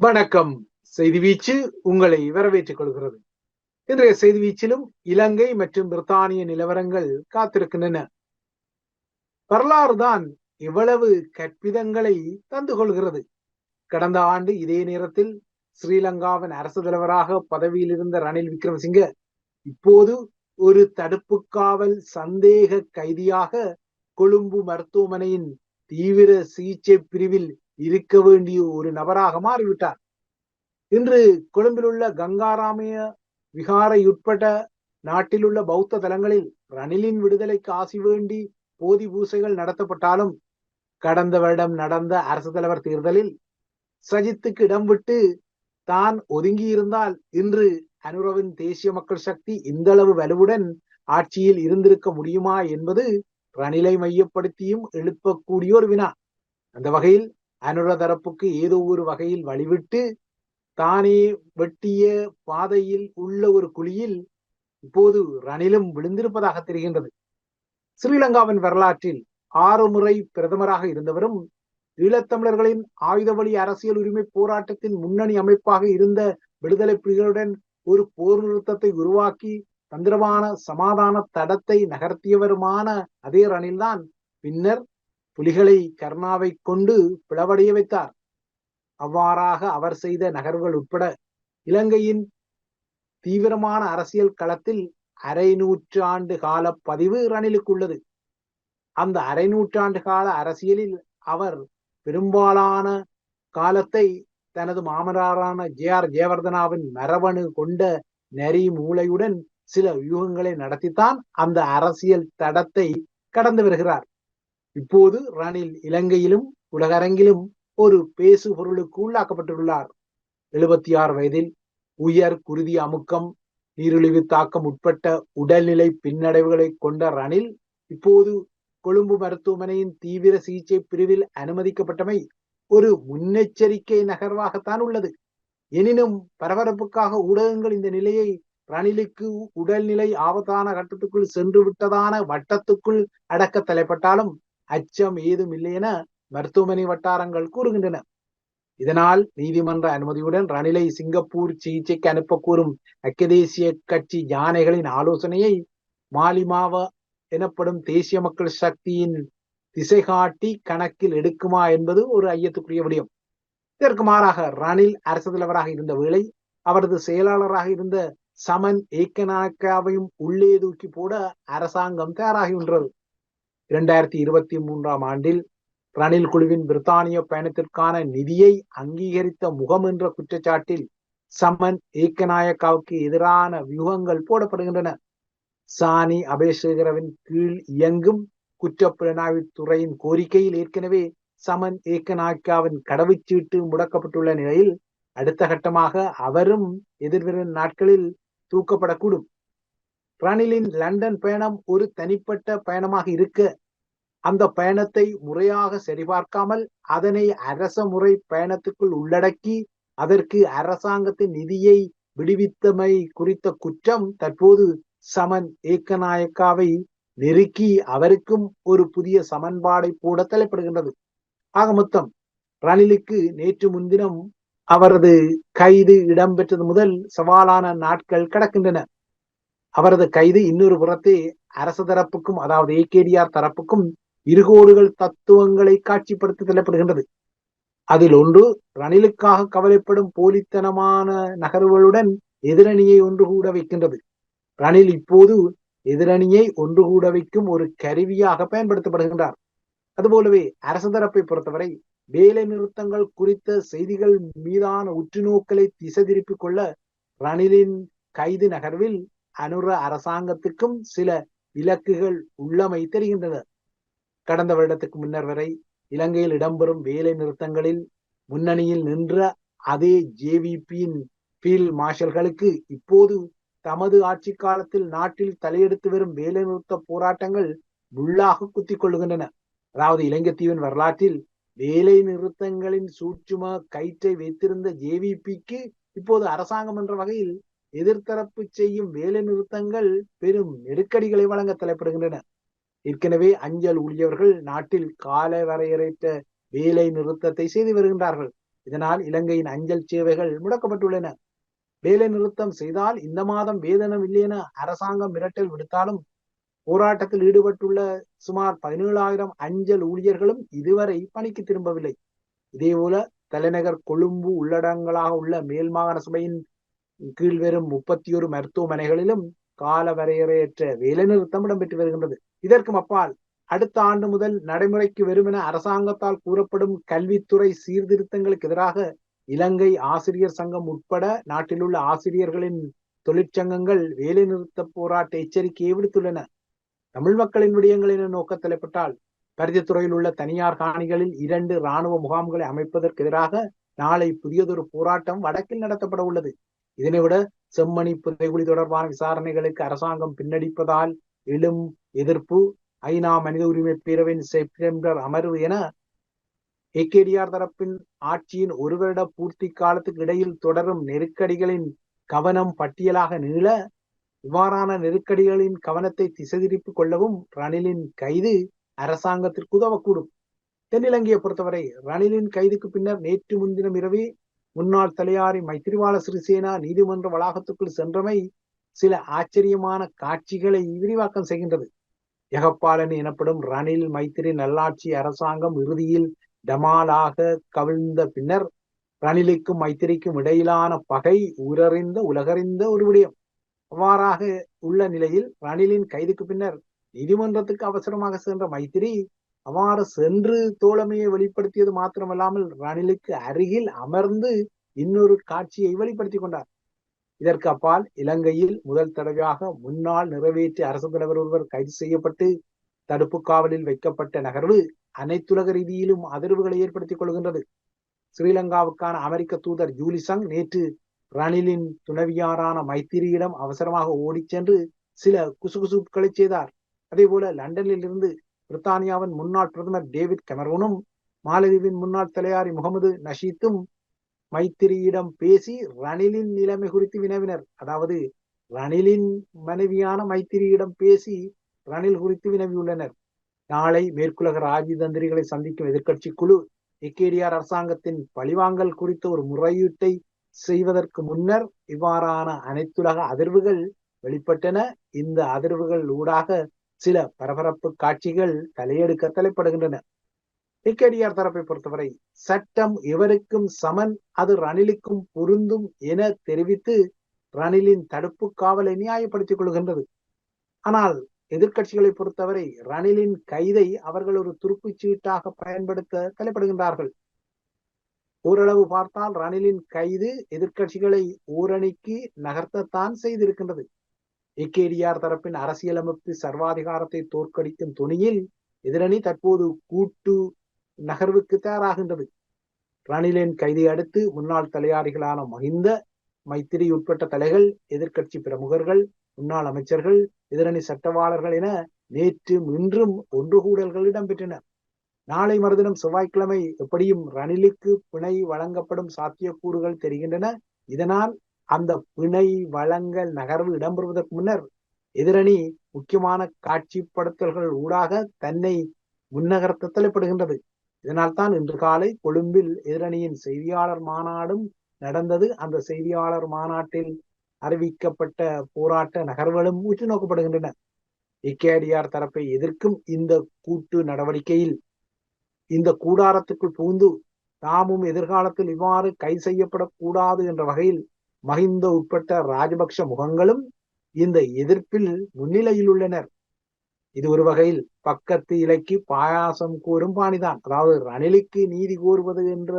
வணக்கம். செய்தி வீச்சு உங்களை வரவேற்றுக் கொள்கிறது. இன்றைய செய்தி வீச்சிலும் இலங்கை மற்றும் பிரித்தானிய நிலவரங்கள் காத்திருக்கின்றன. வரலாறு தான் இவ்வளவு கற்பிதங்களை தந்து கொள்கிறது. கடந்த ஆண்டு இதே நேரத்தில் ஸ்ரீலங்காவின் அரசு தலைவராக பதவியில் இருந்த ரணில் விக்ரமசிங்க இப்போது ஒரு தடுப்பு காவல் சந்தேக கைதியாக கொழும்பு மருத்துவமனையின் தீவிர சிகிச்சை பிரிவில் இருக்க வேண்டிய ஒரு நபராக மாறிவிட்டார். இன்று கொழும்பில் உள்ள கங்காராமய விகாரை உட்பட்ட நாட்டில் உள்ள பௌத்த தலங்களில் ரணிலின் விடுதலைக்கு ஆசி வேண்டி போதி பூசைகள் நடத்தப்பட்டாலும் கடந்த வருடம் நடந்த அரசு தலைவர் தேர்தலில் சஜித்துக்கு இடம் விட்டு தான் ஒதுங்கி இருந்தால் இன்று அனுரவின் தேசிய மக்கள் சக்தி இந்தளவு வலுவுடன் ஆட்சியில் இருந்திருக்க முடியுமா என்பது ரணிலை மையப்படுத்தியும் எழுப்பக்கூடிய ஒரு வினா. அந்த வகையில் அனுரதரப்புக்கு ஏதோ ஒரு வகையில் வழிவிட்டு தானே வெட்டிய பாதையில் உள்ள ஒரு குழியில் இப்போது ரணிலும் விழுந்திருப்பதாக தெரிகின்றது. ஸ்ரீலங்காவின் வரலாற்றில் ஆறு முறை பிரதமராக இருந்தவரும் ஈழத்தமிழர்களின் ஆயுத வழி அரசியல் உரிமை போராட்டத்தின் முன்னணி அமைப்பாக இருந்த விடுதலை புலிகளுடன் ஒரு போர் நிறுத்தத்தை உருவாக்கி தந்திரமான சமாதான தடத்தை நகர்த்தியவருமான அதே ரணில்தான். பின்னர் புலிகளை கர்ணாவை கொண்டு பிளவடைய வைத்தார். அவ்வாறாக அவர் செய்த நகர்வுகள் உட்பட இலங்கையின் தீவிரமான அரசியல் களத்தில் அரை நூற்றாண்டு கால பதிவு ரணிலுக்கு உள்ளது அந்த அரை நூற்றாண்டு கால அரசியலில் அவர் பெரும்பாலான காலத்தை தனது மாமனாரான ஜே ஆர் ஜெயவர்தனாவின் மரபணு கொண்ட நெறி மூளையுடன் சில வியூகங்களை நடத்தித்தான் அந்த அரசியல் தடத்தை கடந்து வருகிறார். இப்போது ரணில் இலங்கையிலும் உலகரங்கிலும் ஒரு பேசு பொருளுக்கு உள்ளாக்கப்பட்டுள்ளார். எழுபத்தி ஆறு வயதில் உயர் குருதி அமுக்கம் நீரிழிவு தாக்கம் உட்பட்ட உடல்நிலை பின்னடைவுகளை கொண்ட ரணில் இப்போது கொழும்பு மருத்துவமனையின் தீவிர சிகிச்சை பிரிவில் அனுமதிக்கப்பட்டமை ஒரு முன்னெச்சரிக்கை நகர்வாகத்தான் உள்ளது. எனினும் பரபரப்புக்காக ஊடகங்கள் இந்த நிலையை ரணிலுக்கு உடல்நிலை ஆபத்தான கட்டத்துக்குள் சென்று விட்டதான வட்டத்துக்குள் அடக்க தலைப்பட்டாலும் அச்சம் ஏதும் இல்லை என மருத்துவமனை வட்டாரங்கள் கூறுகின்றன. இதனால் நீதிமன்ற அனுமதியுடன் ரணிலை சிங்கப்பூர் சிகிச்சைக்கு அனுப்ப கூறும் ஐக்கிய கட்சி யானைகளின் ஆலோசனையை மாலிமாவ எனப்படும் தேசிய மக்கள் சக்தியின் திசை காட்டி கணக்கில் எடுக்குமா என்பது ஒரு ஐயத்துக்குரிய விடயம். இதற்கு மாறாக ரணில் அரசு தலைவராக இருந்த வேளை அவரது செயலாளராக இருந்த சமன் ஏக்கநாக்காவையும் உள்ளே தூக்கி போட அரசாங்கம் தயாராகின்றது இரண்டாயிரத்தி இருபத்தி மூன்றாம் ஆண்டில் ரணில் குழுவின் பிரித்தானிய பயணத்திற்கான நிதியை அங்கீகரித்த முகம் என்ற குற்றச்சாட்டில் சமன் ஏக்கநாயக்காவுக்கு எதிரான வியூகங்கள் போடப்படுகின்றன. சாணி அபேசேகரவின் கீழ் இயங்கும் குற்றப்புலனாய்வு துறையின் கோரிக்கையில் ஏற்கனவே சமன் ஏக்கநாயக்காவின் கடவுச்சீட்டு முடக்கப்பட்டுள்ள நிலையில் அடுத்த கட்டமாக அவரும் எதிர்வரும் நாட்களில் தூக்கப்படக்கூடும். ரணிலின் லண்டன் பயணம் ஒரு தனிப்பட்ட பயணமாக இருக்க அந்த பயணத்தை முறையாக சரிபார்க்காமல் அதனை அரச முறை பயணத்துக்குள் உள்ளடக்கி அதற்கு அரசாங்கத்தின் நிதியை விடுவித்தமை குறித்த குற்றம் தற்போது சமன் ஏக்கநாயக்காவை நெருக்கி அவருக்கும் ஒரு புதிய சமன்பாடை போட தலைப்படுகின்றது. ஆக மொத்தம் ரணிலுக்கு நேற்று முன்தினம் அவரது கைது இடம்பெற்றது முதல் சவாலான நாட்கள் கடக்கின்றன. அவரது கைது இன்னொரு புறத்தே அரசு தரப்புக்கும் அதாவது ஏகேடிஆர் தரப்புக்கும் இருகோடுகள் தத்துவங்களை காட்சிப்படுத்தி தள்ளப்படுகின்றது. அதில் ஒன்று ரணிலுக்காக கவலைப்படும் போலித்தனமான நகர்வுகளுடன் எதிரணியை ஒன்று கூட வைக்கின்றது. ரணில் இப்போது எதிரணியை ஒன்று கூட வைக்கும் ஒரு கருவியாக பயன்படுத்தப்படுகின்றார். அதுபோலவே அரசு தரப்பை பொறுத்தவரை வேலை நிறுத்தங்கள் குறித்த செய்திகள் மீதான உற்றுநோக்கலை திசை திருப்பிக் கொள்ள ரணிலின் கைது நகர்வில் அனுர அரசாங்கத்துக்கும் சில இலக்குகள் உள்ளமை தெரிகின்றன. கடந்த வருடத்துக்கு முன்னர் வரை இலங்கையில் இடம்பெறும் வேலை நிறுத்தங்களில் முன்னணியில் நின்ற அதே ஜேவிபியின் ஃபீல்ட் மார்ஷல்களுக்கு இப்போது தமது ஆட்சி காலத்தில் நாட்டில் தலையெடுத்து வரும் வேலை நிறுத்த போராட்டங்கள் முள்ளாக குத்திக் கொள்ளுகின்றன. அதாவது இலங்கைத்தீவின் வரலாற்றில் வேலை நிறுத்தங்களின் சூட்சும கயிற்றை வைத்திருந்த ஜேவிபிக்கு இப்போது அரசாங்கம் என்ற வகையில் எதிர்த்தரப்பு செய்யும் வேலை நிறுத்தங்கள் பெரும் நெருக்கடிகளை வழங்க தலைப்படுகின்றன. ஏற்கனவே அஞ்சல் ஊழியர்கள் நாட்டில் கால வரையறைத்த வேலை நிறுத்தத்தை செய்து வருகின்றார்கள். இதனால் இலங்கையின் அஞ்சல் சேவைகள் முடக்கப்பட்டுள்ளன. வேலை நிறுத்தம் செய்தால் இந்த மாதம் வேதனம் இல்லை என அரசாங்கம் மிரட்டல் விடுத்தாலும் போராட்டத்தில் ஈடுபட்டுள்ள சுமார் பதினேழாயிரம் அஞ்சல் ஊழியர்களும் இதுவரை பணிக்கு திரும்பவில்லை. இதேபோல தலைநகர் கொழும்பு உள்ளடங்களாக உள்ள மேல் மாகாண சபையின் கீழ் வரும் முப்பத்தி ஒரு மருத்துவமனைகளிலும் கால வரையறையற்ற வேலைநிறுத்தம் இடம்பெற்று வருகின்றது. இதற்கும் அப்பால் அடுத்த ஆண்டு முதல் நடைமுறைக்கு வரும் என அரசாங்கத்தால் கூறப்படும் கல்வித்துறை சீர்திருத்தங்களுக்கு எதிராக இலங்கை ஆசிரியர் சங்கம் உட்பட நாட்டில் உள்ள ஆசிரியர்களின் தொழிற்சங்கங்கள் வேலைநிறுத்த போராட்ட எச்சரிக்கையை விடுத்துள்ளன. தமிழ் மக்களின் விடயங்கள் என நோக்க தலைப்பட்டால் பருத்தித்துறையில் உள்ள தனியார் காணிகளில் இரண்டு இராணுவ முகாம்களை அமைப்பதற்கு எதிராக நாளை புதியதொரு போராட்டம் வடக்கில் நடத்தப்பட உள்ளது. இதனை விட செம்மணி புதைகுழி தொடர்பான விசாரணைகளுக்கு அரசாங்கம் பின்னடிப்பதால் எழும் எதிர்ப்பு ஐநா மனித உரிமை பேரவையின் செப்டம்பர் அமர்வு என ஏகேடிஆர் தரப்பின் ஆட்சியின் ஒரு வருட பூர்த்தி காலத்துக்கு இடையில் தொடரும் நெருக்கடிகளின் கவனம் பட்டியலாக நீள இவ்வாறான நெருக்கடிகளின் கவனத்தை திசை திருப்பிக் கொள்ளவும் ரணிலின் கைது அரசாங்கத்திற்கு உதவக்கூடும். தென்னிலங்கையை பொறுத்தவரை ரணிலின் கைதுக்கு பின்னர் நேற்று முன்தினம் இரவே முன்னாள் தலையாரி மைத்திரிபால சிறிசேனா நீதிமன்ற வளாகத்துக்குள் சென்றமை சில ஆச்சரியமான காட்சிகளை விரிவாக்கம் செய்கின்றது. எகப்பாலன் எனப்படும் ரணில் மைத்திரி நல்லாட்சி அரசாங்கம் இறுதியில் டமாலாக கவிழ்ந்த பின்னர் ரணிலுக்கும் மைத்திரிக்கும் இடையிலான பகை உரறிந்த உலகறிந்த ஒரு விடயம். அவ்வாறாக உள்ள நிலையில் ரணிலின் கைதுக்கு பின்னர் நீதிமன்றத்துக்கு அவசரமாக சென்ற மைத்திரி அவ்வாறு சென்று தோழமையை வெளிப்படுத்தியது மாத்திரமல்லாமல் ரணிலுக்கு அருகில் அமர்ந்து இன்னொரு காட்சியை வெளிப்படுத்தி கொண்டார். இதற்கு அப்பால் இலங்கையில் முதல் தடவையாக முன்னாள் நிறைவேற்றிய அரசு தலைவர் ஒருவர் கைது செய்யப்பட்டு தடுப்பு காவலில் வைக்கப்பட்ட நகர்வு அனைத்துலக ரீதியிலும் அதிர்வுகளை ஏற்படுத்திக் கொள்கின்றது. ஸ்ரீலங்காவுக்கான அமெரிக்க தூதர் ஜூலிசங் நேற்று ரணிலின் துணைவியாரான மைத்திரியிடம் அவசரமாக ஓடிச் சென்று சில குசுகுசுக்களை செய்தார். அதே போல லண்டனில் இருந்து பிரித்தானியாவின் முன்னாள் பிரதமர் டேவிட் கெமரூனும் மாலதீவின் முன்னாள் தலையாரி முகமது நஷீத்தும் மைத்திரியிடம் பேசி ரணிலின் நிலைமை குறித்து வினவினர். அதாவது ரணிலின் மனைவியான மைத்திரியிடம் பேசி ரணில் குறித்து வினவியுள்ளனர். நாளை மேற்குலக ராஜதந்திரிகளை சந்திக்கும் எதிர்க்கட்சி குழு எக்கேடிஆர் அரசாங்கத்தின் பழிவாங்கல் குறித்த ஒரு முறையீட்டை செய்வதற்கு முன்னர் இவ்வாறான அனைத்துலக அதிர்வுகள் வெளிப்பட்டன. இந்த அதிர்வுகள் ஊடாக சில பரபரப்பு காட்சிகள் தலையெடுக்க தலைப்படுகின்றன. டிகேடிஆர் தரப்பை பொறுத்தவரை சட்டம் எவருக்கும் சமன் அது ரணிலுக்கும் பொருந்தும் என தெரிவித்து ரணிலின் தடுப்பு காவலை நியாயப்படுத்திக் கொள்கின்றது. ஆனால் எதிர்கட்சிகளை பொறுத்தவரை ரணிலின் கைதை அவர்கள் ஒரு துருப்புச் சீட்டாக பயன்படுத்த தலைப்படுகின்றார்கள். ஓரளவு பார்த்தால் ரணிலின் கைது எதிர்கட்சிகளை ஊரணிக்கு நகர்த்தத்தான் செய்திருக்கின்றது. ஏகேடிஆர் தரப்பின் அரசியலமைப்பு சர்வாதிகாரத்தை தோற்கடிக்கும் துணியில் எதிரணி தற்போது கூட்டு நகர்வுக்கு தயாராகின்றது. ரணிலின் கைதை அடுத்து முன்னாள் தலையாரிகளான மஹிந்த மைத்திரி உட்பட்ட தலைகள் எதிர்கட்சி பிரமுகர்கள் முன்னாள் அமைச்சர்கள் எதிரணி சட்டவாளர்கள் என நேற்றும் இன்றும் ஒன்று கூடல்கள் இடம்பெற்றன. நாளை மறுதினம் செவ்வாய்க்கிழமை எப்படியும் ரணிலுக்கு பிணை வழங்கப்படும் சாத்தியக்கூறுகள் தெரிகின்றன. இதனால் அந்த பிணை வழங்கல் நகர்வு இடம்பெறுவதற்கு முன்னர் எதிரணி முக்கியமான காட்சிப்படுத்தல்கள் ஊடாக தன்னை முன்னகர்த்த தலைப்படுகின்றது இதனால் தான் இன்று காலை கொழும்பில் எதிரணியின் செய்தியாளர் மாநாடும் நடந்தது. அந்த செய்தியாளர் மாநாட்டில் அறிவிக்கப்பட்ட போராட்ட நகர்வுகளும் உற்று நோக்கப்படுகின்றன. இக்கேடிஆர் தரப்பை எதிர்க்கும் இந்த கூட்டு நடவடிக்கையில் இந்த கூடாரத்துக்குள் புகுந்து தாமும் எதிர்காலத்தில் இவ்வாறு கை செய்யப்படக்கூடாது என்ற வகையில் மஹிந்த உட்பட்ட ராஜபக்ஷ முகங்களும் இந்த எதிர்ப்பில் முன்னிலையில் உள்ளனர் இது ஒரு வகையில் பக்கத்து இலைக்கு பாயாசம் கூறும் பாணிதான். அதாவது ரணிலுக்கு நீதி கோருவது என்ற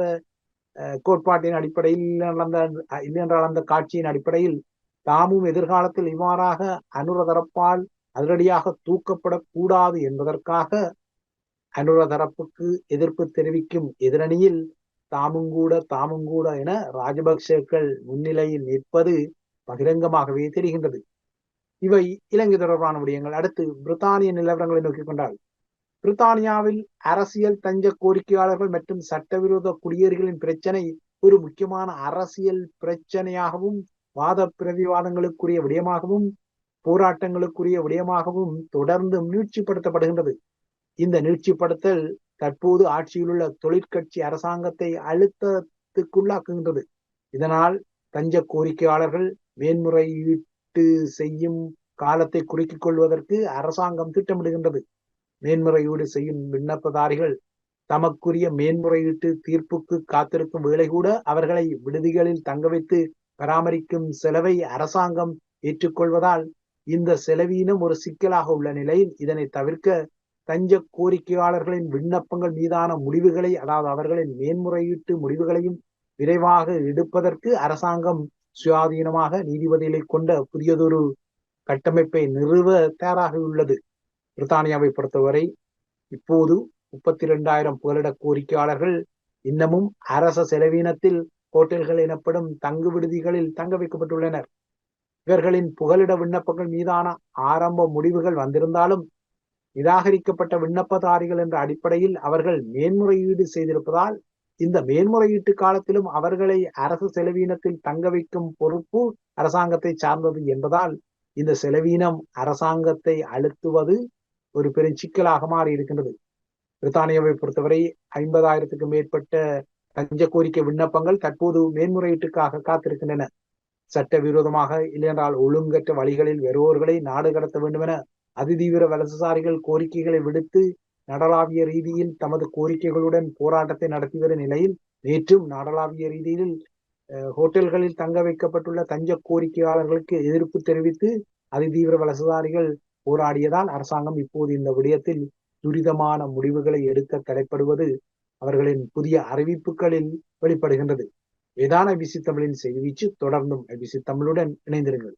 கோட்பாட்டின் அடிப்படையில் நடந்த இல்லையென்றால் அந்த காட்சியின் அடிப்படையில் தாமும் எதிர்காலத்தில் இவ்வாறாக அனுர தரப்பால் அதிரடியாக தூக்கப்படக்கூடாது என்பதற்காக அனுர தரப்புக்கு எதிர்ப்பு தெரிவிக்கும் எதிரணியில் தாமுங்கூட தாமுங்கூட தாமும் என ராஜபக்சேக்கள் முன்னிலையில் நிற்பது பகிரங்கமாகவே தெரிகின்றது. இவை இலங்கை தொடர்பான விடயங்கள். அடுத்து பிரித்தானிய நிலவரங்களை நோக்கிக் கொண்டால் பிரித்தானியாவில் அரசியல் தஞ்ச கோரிக்கையாளர்கள் மற்றும் சட்டவிரோத குடியேறிகளின் பிரச்சனை ஒரு முக்கியமான அரசியல் பிரச்சனையாகவும் வாத பிரதிவாதங்களுக்குரிய விடயமாகவும் போராட்டங்களுக்குரிய விடயமாகவும் தொடர்ந்து நீட்சிப்படுத்தப்படுகின்றது இந்த நீட்சிப்படுத்தல் தற்போது ஆட்சியிலுள்ள தொழிற்கட்சி அரசாங்கத்தை அழுத்தத்துக்குள்ளாக்குகின்றது. இதனால் தஞ்ச கோரிக்கையாளர்கள் மேன்முறையீட்டு செய்யும் காலத்தை குறுக்கிக் கொள்வதற்கு அரசாங்கம் திட்டமிடுகின்றது. மேன்முறையீடு செய்யும் விண்ணப்பதாரிகள் தமக்குரிய மேன்முறையீட்டு தீர்ப்புக்கு காத்திருக்கும் வேலை கூட அவர்களை விடுதிகளில் தங்க வைத்து பராமரிக்கும் செலவை அரசாங்கம் ஏற்றுக்கொள்வதால் இந்த செலவீனம் ஒரு சிக்கலாக உள்ள நிலையில் இதனை தவிர்க்க தஞ்ச கோரிக்கையாளர்களின் விண்ணப்பங்கள் மீதான முடிவுகளை அதாவது அவர்களின் மேன்முறையீட்டு முடிவுகளையும் விரைவாக எடுப்பதற்கு அரசாங்கம் சுயாதீனமாக நீதிபதிகளை கொண்ட புதியதொரு கட்டமைப்பை நிறுவ தயாராகியுள்ளது பிரித்தானியாவை பொறுத்தவரை இப்போது முப்பத்தி இரண்டாயிரம் புகலிட கோரிக்கையாளர்கள் இன்னமும் அரச செலவீனத்தில் ஹோட்டல்கள் எனப்படும் தங்கு விடுதிகளில் தங்க வைக்கப்பட்டுள்ளனர். இவர்களின் புகலிட விண்ணப்பங்கள் மீதான ஆரம்ப முடிவுகள் வந்திருந்தாலும் நிராகரிக்கப்பட்ட விண்ணப்பதாரிகள் என்ற அடிப்படையில் அவர்கள் மேன்முறையீடு செய்திருப்பதால் இந்த மேன்முறையீட்டு காலத்திலும் அவர்களை அரசு செலவீனத்தில் தங்க வைக்கும் பொறுப்பு அரசாங்கத்தை சார்ந்தது என்பதால் இந்த செலவீனம் அரசாங்கத்தை அழுத்துவது ஒரு பெரும் சிக்கலாக மாறி இருக்கின்றது. பிரித்தானியாவை பொறுத்தவரை ஐம்பதாயிரத்துக்கு மேற்பட்ட தஞ்ச கோரிக்கை விண்ணப்பங்கள் தற்போது மேன்முறையீட்டுக்காக காத்திருக்கின்றன. சட்டவிரோதமாக இல்லையென்றால் ஒழுங்கற்ற வழிகளில் வருவோர்களை நாடு கடத்த வேண்டும் என அதிதீவிர வலதுசாரிகள் கோரிக்கைகளை விடுத்து நடலாவிய ரீதியில் தமது கோரிக்கைகளுடன் போராட்டத்தை நடத்தி வரும் நிலையில் நேற்றும் நாடளாவிய ரீதியில் ஹோட்டல்களில் தங்க வைக்கப்பட்டுள்ள தஞ்ச கோரிக்கையாளர்களுக்கு எதிர்ப்பு தெரிவித்து அதிதீவிர வலசுதாரிகள் போராடியதால் அரசாங்கம் இப்போது இந்த விடயத்தில் துரிதமான முடிவுகளை எடுக்க தலைப்படுவது அவர்களின் புதிய அறிவிப்புகளில் வெளிப்படுகின்றது. வேதான ஐபிசி தமிழின் செய்தி வீச்சு தொடர்ந்தும் ஐபிசி தமிழுடன் இணைந்திருங்கள்.